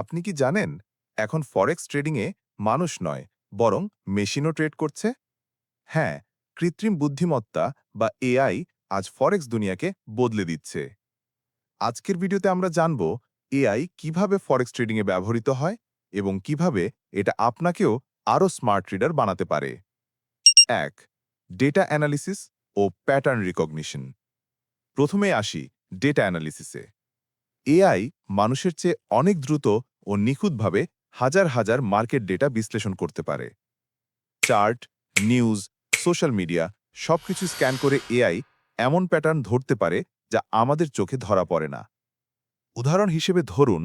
আপনি কি জানেন, এখন ফরেক্স ট্রেডিংয়ে মানুষ নয়, বরং মেশিনও ট্রেড করছে? হ্যাঁ কৃত্রিম বুদ্ধিমত্তা বা এআই আজ ফরেক্স দুনিয়াকে বদলে দিচ্ছে। আজকের ভিডিওতে আমরা জানব এআই কীভাবে ফরেক্স ট্রেডিংয়ে ব্যবহৃত হয় এবং কীভাবে এটা আপনাকেও আরও স্মার্ট ট্রেডার বানাতে পারে। এক ডেটা অ্যানালিসিস ও প্যাটার্ন রিকগনিশন প্রথমে আসি ডেটা অ্যানালিসিসে এআই মানুষের চেয়ে অনেক দ্রুত ও নিখুঁতভাবে হাজার হাজার মার্কেট ডেটা বিশ্লেষণ করতে পারে। চার্ট, নিউজ, সোশ্যাল মিডিয়া সবকিছু স্ক্যান করে এআই এমন প্যাটার্ন ধরতে পারে যা আমাদের চোখে ধরা পড়ে না। উদাহরণ হিসেবে ধরুন,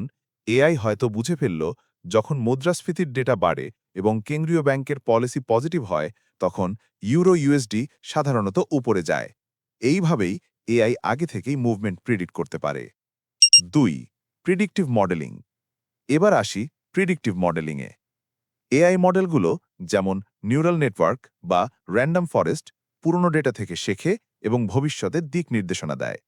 এআই হয়তো বুঝে ফেলল, যখন মুদ্রাস্ফীতির ডেটা বাড়ে এবং কেন্দ্রীয় ব্যাংকের পলিসি পজিটিভ হয়, তখন ইউরো ইউএসডি সাধারণত উপরে যায়। এইভাবেই এআই আগে থেকেই মুভমেন্ট প্রিডিক্ট করতে পারে। দুই, প্রিডিক্টিভ মডেলিং। এবার আসি প্রিডিক্টিভ মডেলিংয়ে এআই মডেলগুলো যেমন নিউরাল নেটওয়ার্ক বা র্যান্ডম ফরেস্ট পুরনো ডেটা থেকে শেখে এবং ভবিষ্যতে দিক নির্দেশনা দেয়।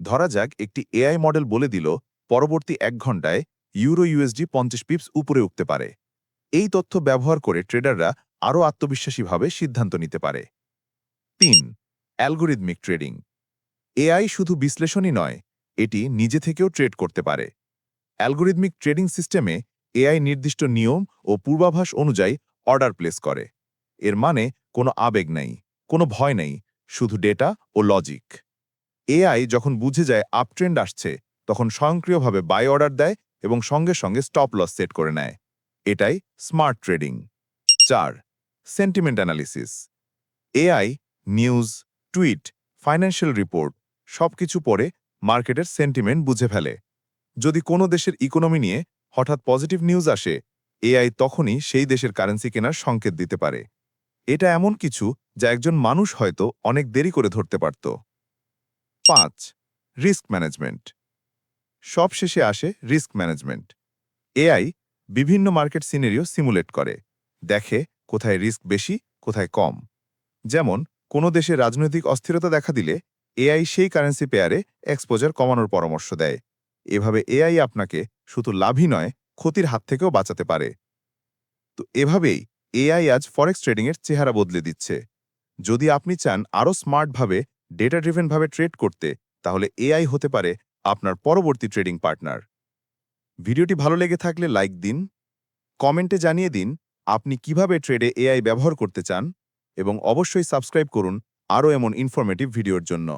ধরা যাক একটি এআই মডেল বলে দিল, পরবর্তী এক ঘন্টায় ইউরো ইউএসডি পঞ্চাশ পিপস উপরে উঠতে পারে। এই তথ্য ব্যবহার করে ট্রেডাররা আরও আত্মবিশ্বাসীভাবে সিদ্ধান্ত নিতে পারে। তিন অ্যালগোরিদমিক ট্রেডিং এআই শুধু বিশ্লেষণই নয়, এটি নিজে থেকেও ট্রেড করতে পারে। অ্যালগোরিদমিক ট্রেডিং সিস্টেমে এআই নির্দিষ্ট নিয়ম ও পূর্বাভাস অনুযায়ী অর্ডার প্লেস করে। এর মানে কোনো আবেগ নেই, কোনো ভয় নেই, শুধু ডেটা ও লজিক। এআই যখন বুঝে যায় আপট্রেন্ড আসছে, তখন স্বয়ংক্রিয়ভাবে বাই অর্ডার দেয় এবং সঙ্গে সঙ্গে স্টপ লস সেট করে নেয়। এটাই স্মার্ট ট্রেডিং। চার, sentiment analysis. AI, news, tweet, financial report সবকিছু পরে মার্কেটের সেন্টিমেন্ট বুঝে ফেলে। যদি কোনো দেশের ইকোনমি নিয়ে হঠাৎ পজিটিভ নিউজ আসে এআই তখনই সেই দেশের কারেন্সি কেনার সংকেত দিতে পারে। এটা এমন কিছু যা একজন মানুষ হয়তো অনেক দেরি করে ধরতে পারত। পাঁচ রিস্ক ম্যানেজমেন্ট সব শেষে আসে রিস্ক ম্যানেজমেন্ট এআই বিভিন্ন মার্কেট সিনারিও সিমুলেট করে, দেখে কোথায় রিস্ক বেশি, কোথায় কম। যেমন, কোনো দেশে রাজনৈতিক অস্থিরতা দেখা দিলে এআই সেই কারেন্সি পেয়ারে এক্সপোজার কমানোর পরামর্শ দেয়। এভাবে এআই আপনাকে শুধু লাভই নয়, ক্ষতির হাত থেকেও বাঁচাতে পারে। তো এভাবেই এআই আজ ফরেক্স ট্রেডিংয়ের চেহারা বদলে দিচ্ছে। যদি আপনি চান আরও স্মার্টভাবে ডেটা ড্রিভেনভাবে ট্রেড করতে, তাহলে এআই হতে পারে আপনার পরবর্তী ট্রেডিং পার্টনার। ভিডিওটি ভালো লেগে থাকলে লাইক দিন, কমেন্টে জানিয়ে দিন আপনি কীভাবে ট্রেডে এআই ব্যবহার করতে চান এবং অবশ্যই সাবস্ক্রাইব করুন আরও এমন ইনফরমেটিভ ভিডিওর জন্য।